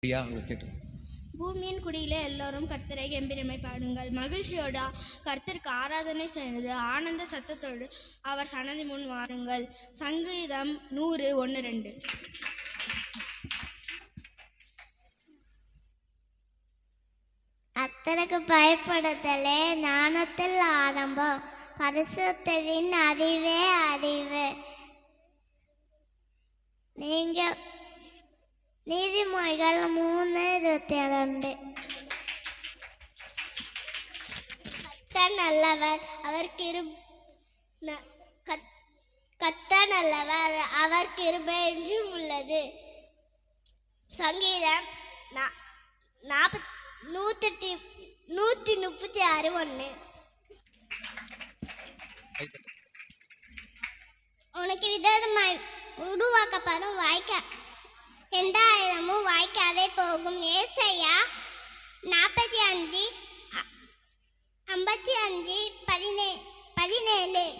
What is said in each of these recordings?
அப்படியா? அவங்க கேட்டு பூமியின் குடியிலே எல்லோரும் கர்த்தரை கம்பீரமை பாடுங்கள். மகிழ்ச்சியோடு கர்த்தருக்கு ஆராதனை செய்து ஆனந்த சத்தத்தோடு அவர் சன்னதி முன் வாருங்கள். சங்கீதம் நூறு ஒன்று ரெண்டு. கர்த்தருக்கு பயப்படுதலே ஞானத்தில் ஆரம்பம் பரிசுத்தரின் அறிவே அறிவு. நீங்க கத்த நல்லவர் அவர் கிரு ந- கத்- கத்த நல்லவர் அவர் கிருபை என்றும் உள்ளது சங்கீதம் நாற்பத் நூற்றி நூற்றி முப்பத்தி ஆறு ஒன்று உனக்கு விதமாய் உருவாக்கப்படும் வாய்க்க எந்த ஆயிரமும் வாய்க்காதே போகும். ஏசையா நாற்பத்தி அஞ்சு ஐம்பத்தி அஞ்சு பதினே பதினேழு.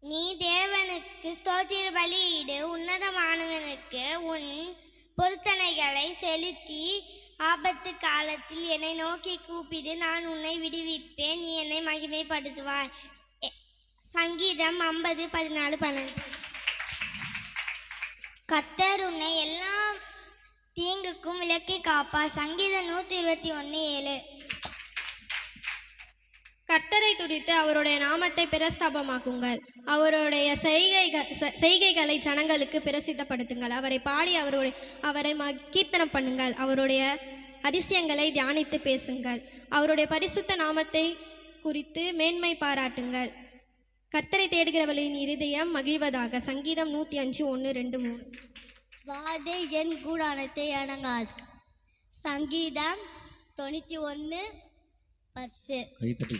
நீ தேவனுக்கு ஸ்தோத்திர பலியிடு. உன்னதமானவனுக்கு உன் பொருத்தனைகளை செலுத்தி ஆபத்து காலத்தில் என்னை நோக்கி கூப்பிடு. நான் உன்னை விடுவிப்பேன். நீ என்னை மகிமைப்படுத்துவாய். எ- சங்கீதம் ஐம்பது பதினாலு பதினஞ்சு கத்தர் உன்னை எல்லா தீங்குக்கும் விலக்கி காப்பா. சங்கீதம் நூற்றி இருபத்தி ஒன்று ஏழு. கர்த்தரை துதித்து அவருடைய நாமத்தை பிரஸ்தாபமாக்குங்கள். அவருடைய செய்கைகள் செய்கைகளை ஜனங்களுக்கு பிரசித்தப்படுத்துங்கள். அவரை பாடி அவருடைய அவரை ம- கீர்த்தனம் பண்ணுங்கள். அவருடைய அதிசயங்களை தியானித்து பேசுங்கள். அவருடைய பரிசுத்த நாமத்தை குறித்து மேன்மை பாராட்டுங்கள். கர்த்தரை தேடுகிறவர்களின் இருதயம் மகிழ்வதாக. சங்கீதம் நூற்றி அஞ்சு ஒன்று ரெண்டு மூணு. வாதை என் கூடாரத்தை அடங்காது. சங்கீதம் தொண்ணூற்றி ஒன்று பத்து. கைத்தட்டி